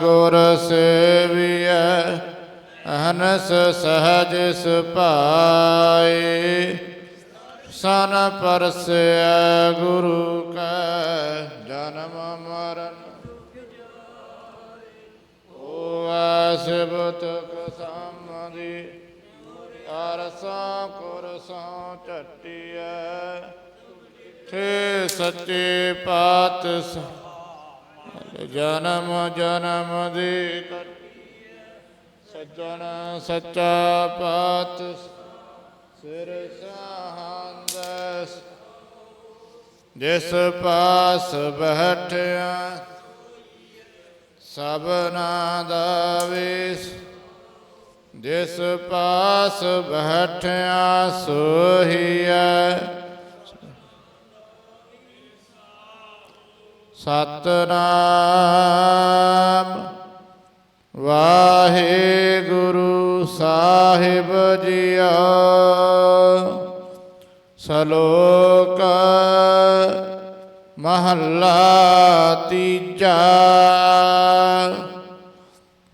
ਗੁਰ ਸੇਵੀਐ ਅਹਨਸ ਸਹਜ ਸੁਭਾਏ ਸਨ ਪਰਸੈ ਗੁਰੂ ਕੈ, ਜਨਮ ਮਰਨ। ਓ ਆਸਿਬਤ ਕਸਮਦੀ ਅਰਸਾਂ ਕੁਰਸਾਂ ਟਟਿਐ ਥੇ ਸੱਚੇ ਪਾਤਸ਼ਾਹ ਜਨਮ ਜਨਮ ਦੀ ਸੱਜਣ ਸੱਚਾ ਪਾਤ ਸਿਰ ਸਾਹੰਦ। ਜਿਸ ਪਾਸ ਬਹਿਠਿਆ ਸਭਨਾ ਦਾ ਵੇਸ ਜਿਸ ਪਾਸ ਬਹਿਠਿਆ ਸੋਹੀਐ ਸਤਨਾਮ। ਵਾਹਿਗੁਰੂ ਸਾਹਿਬ ਜੀਓ। ਸ਼ਲੋਕ ਮਹੱਲਾ ਤੀਜਾ।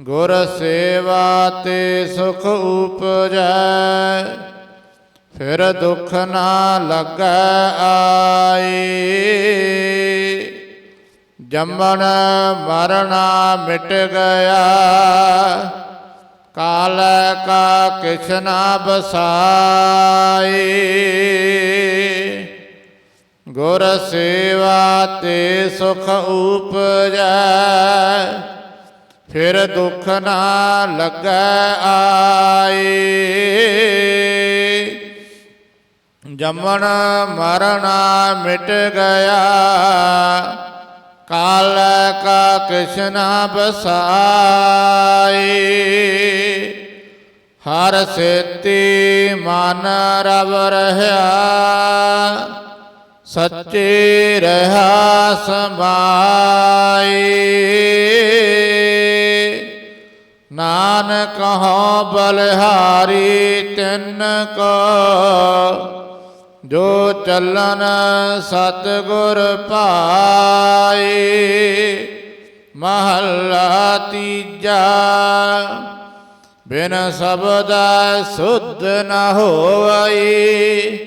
ਗੁਰ ਸੇਵਾ ਤੇ ਸੁਖ ਉਪਜੈ, ਫਿਰ ਦੁੱਖ ਨਾ ਲੱਗੈ ਆਏ ਜੰਮਣ ਮਰਨਾ ਮਿਟ ਗਿਆ। ਕਾਲ ਕਾ ਕਿਛ ਨਾ ਬਸਾਈ ਗੁਰ ਸੇਵਾ ਤੇ ਸੁਖ ਉਪਜੈ। ਫਿਰ ਦੁੱਖ ਨਾ ਲੱਗੈ ਆਈ। ਜੰਮਣ ਮਰਣਾ ਮਿਟ ਗਿਆ। ਕਾਲ ਕਾ ਕ੍ਰਿਸ਼ਨ ਬਸਾਈ। ਹਰ ਸੇਤੀ ਮਨ ਰਵ ਰਹਾ ਸੱਚੇ ਰਹਾ ਸਮਾਈ। ਨਾਨਕ ਹੋ ਬਲਿਹਾਰੀ ਤਿੰਨ ਕੋ। ਜੋ ਚੱਲਨ ਸਤਗੁਰ ਭਾਈ ਮਹੱਲਾ ਤੀਜਾ। ਬਿਨ ਸ਼ਬਦ ਸੁਧ ਨ ਹੋਵਈ,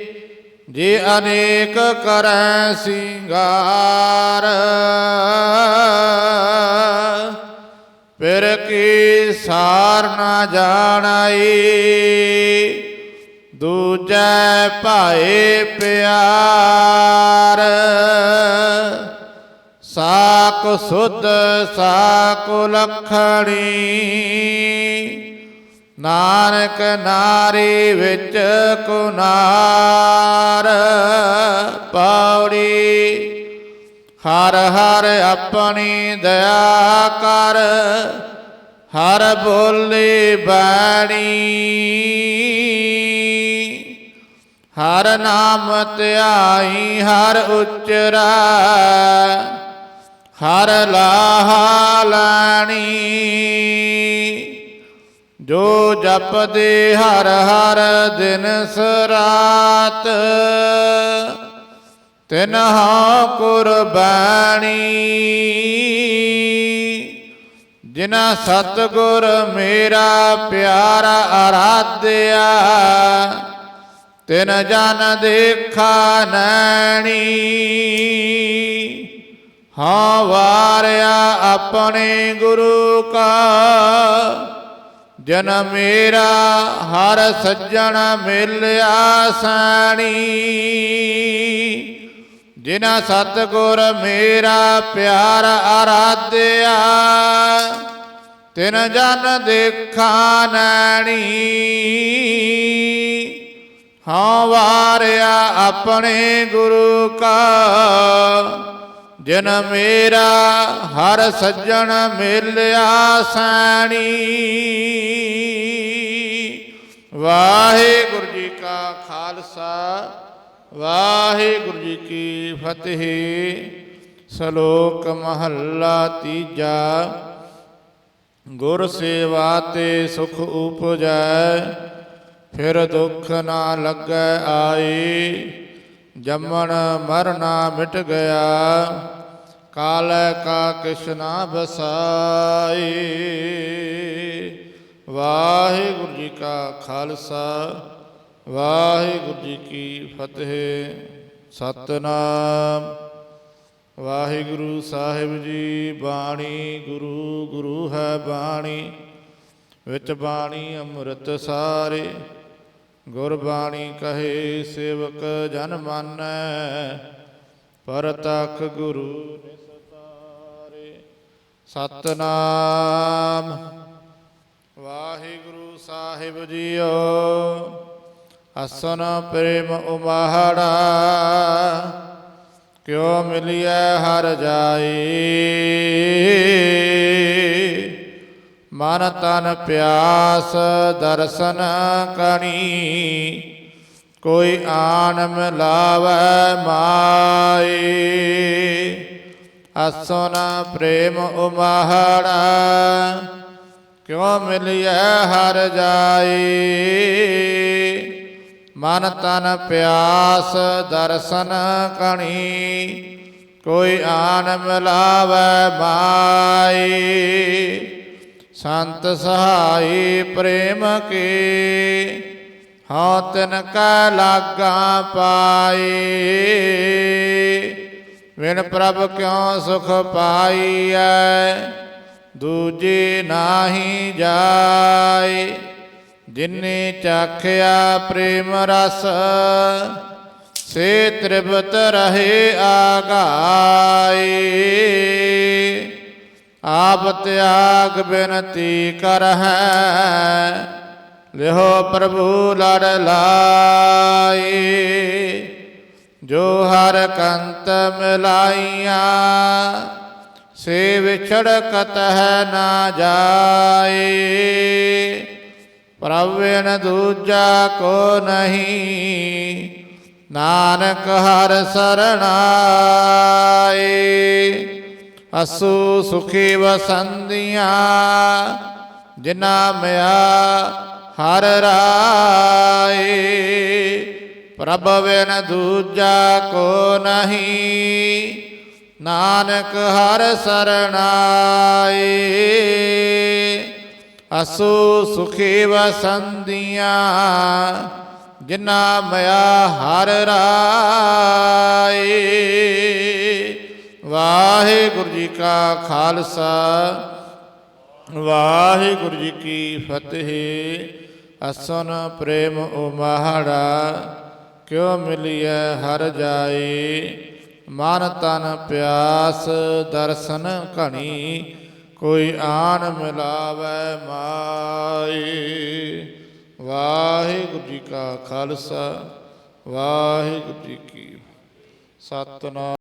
ਜੇ ਅਨੇਕ ਕਰੈ ਸਿੰਗਾਰ। ਫਿਰ ਕੀ ਸਾਰ ਨਾ ਜਾਣਾਈ? ਦੂਜੈ ਭਾਏ ਪਿਆਰ। ਸਾਕ ਸੁਧ, ਸਾਕ ਲਖਣੀ। ਨਾਨਕ ਨਾਰੀ ਵਿੱਚ ਕੁਨਾਰ। ਪੌੜੀ ਹਰ ਹਰ ਆਪਣੀ ਦਇਆ ਕਰ। ਹਰ ਬੋਲੇ ਬਾਣੀ। ਹਰ ਨਾਮ ਧਿਆਈ, ਹਰ ਉਚਰਾ, ਹਰ ਲਾਹਾ ਲਾਣੀ। ਜੋ ਜਪਦੇ ਹਰ ਹਰ ਦਿਨ ਸਰਾਤ ਤਿਨ ਹਾਂ ਕੁਰਬਾਨੀ ਜਿਨਾ ਸਤਗੁਰ ਮੇਰਾ ਪਿਆਰਾ ਆਰਾਧਿਆ ਤਿਨ ਜਨ ਦੇਖਾ ਨੈਣੀ। ਹਾਂ ਵਾਰਿਆ ਆਪਣੇ ਗੁਰੂ ਕਾ। ਜਨ ਮੇਰਾ ਹਰ ਸੱਜਣ ਮਿਲਿਆ ਸਾਣੀ। ਜਿਨਾ ਸਤਗੁਰ ਮੇਰਾ ਪਿਆਰ ਆਰਾਧਿਆ। ਤਿਨ ਜਨ ਦੇਖਾ ਨੈਣੀ। ਹਾਂ ਵਾਰਿਆ ਆਪਣੇ ਗੁਰੂ ਕਾ। ਜਿਨ ਮੇਰਾ ਹਰ ਸੱਜਣ ਮਿਲਿਆ ਸਾਣੀ। ਵਾਹਿਗੁਰੂ ਜੀ ਕਾ ਖਾਲਸਾ, ਵਾਹਿਗੁਰੂ ਜੀ ਕੀ ਫਤਿਹ। ਸ਼ਲੋਕ ਮਹੱਲਾ ਤੀਜਾ, ਗੁਰ ਸੇਵਾ ਤੇ ਸੁਖ ਉਪਜੈ। ਫਿਰ ਦੁੱਖ ਨਾ ਲੱਗੈ ਆਈ, ਜੰਮਣ ਮਰਨਾ ਮਿਟ ਗਿਆ, ਕਾਲੈ ਕਾ ਕਿਸ਼ਨਾ ਬਸਾਈ ਵਾਹਿਗੁਰੂ ਜੀ ਕਾ ਖਾਲਸਾ, ਵਾਹਿਗੁਰੂ ਜੀ ਕੀ ਫਤਿਹ। ਸਤਨਾਮ। ਵਾਹਿਗੁਰੂ ਸਾਹਿਬ ਜੀ, ਬਾਣੀ ਗੁਰੂ ਗੁਰੂ ਹੈ ਬਾਣੀ, ਵਿੱਚ ਬਾਣੀ ਅੰਮ੍ਰਿਤ ਸਾਰੇ। ਗੁਰਬਾਣੀ ਕਹੇ ਸੇਵਕ ਜਨ ਮਾਨੈ ਪਰ ਤਖ ਗੁਰੂ ਨਿਸਤਾਰੇ। ਸਤਨਾਮ। ਵਾਹਿਗੁਰੂ ਸਾਹਿਬ ਜੀਓ ਅਸਨ ਪ੍ਰੇਮ ਉਮਾਹੜਾ, ਕਿਉ ਮਿਲਿਆ ਹਰ ਜਾਈ? ਮਨ ਤਨ ਪਿਆਸ ਦਰਸ਼ਨ ਕਣੀ, ਕੋਈ ਆਨ ਮਿਲਾਵੈ ਮਾਈ ਅਸੁਨ ਪ੍ਰੇਮ ਉਮਾਹੜਾ, ਕਿਉ ਮਿਲਿਆ ਹਰ ਜਾਈ ਮਨ ਤਨ ਪਿਆਸ ਦਰਸ਼ਨ ਕਣੀ, ਕੋਈ ਆਨ ਮਿਲਾਵੈ ਮਾਈ ਸੰਤ ਸਹਾਈ ਪ੍ਰੇਮ ਕੀ, ਹਉ ਤਿਨ ਕੈ ਲਾਗਾ ਪਾਈ। ਵਿਣ ਪ੍ਰਭ ਕਿਉ ਸੁਖ ਪਾਈਐ, ਦੂਜੀ ਨਾਹੀ ਜਾਏ ਜਿਨੇ ਚਾਖਿਆ ਪ੍ਰੇਮ ਰਸ, ਸੇ ਤ੍ਰਿਪਤ ਰਹੇ ਆਗਾਈ। ਆਪ ਤਿਆਗ ਬੇਨਤੀ ਕਰਹਿ, ਲਿਹੋ ਪ੍ਰਭੂ ਲੜ ਲਾਈ, ਜੋ ਹਰ ਕੰਤ ਮਿਲਾਈਆਂ, ਸੇ ਵਿਛੜਕਤ ਹੈ ਨਾ ਜਾਏ ਪ੍ਰਭ ਦੂਜਾ ਕੋ ਨਹੀਂ, ਨਾਨਕ ਹਰ ਸਰਣਾਏ ਅਸੂ ਸੁਖੀ ਵਸੰਦੀਆਂ ਜਿਨਾ ਮਿਆ ਹਰ ਰਾਏ। ਪ੍ਰਭ ਬਿਨ ਦੂਜਾ ਕੋ ਨਹੀਂ, ਨਾਨਕ ਹਰ ਸਰਣਾਏ। ਅਸੂ ਸੁਖੀ ਵਸੰਦੀਆਂ ਜਿਨਾ ਮਿਆ ਹਰ ਰਾਏ। ਵਾਹਿਗੁਰੂ ਜੀ ਕਾ ਖਾਲਸਾ। ਵਾਹਿਗੁਰੂ ਜੀ ਕੀ ਫਤਿਹ। ਅਸਨ ਪ੍ਰੇਮ ਓ ਉਮਾਹੜਾ ਕਿਉ ਮਿਲਿਐ ਹਰ ਜਾਏ। ਮਨ ਤਨ ਪਿਆਸ, ਦਰਸ਼ਨ ਘਣੀ, ਕੋਈ ਆਣ ਮਿਲਾਵੈ ਮਾਈ ਵਾਹਿਗੁਰੂ ਜੀ ਕਾ ਖਾਲਸਾ, ਵਾਹਿਗੁਰੂ ਜੀ ਕੀ ਸਤਨਾਮ।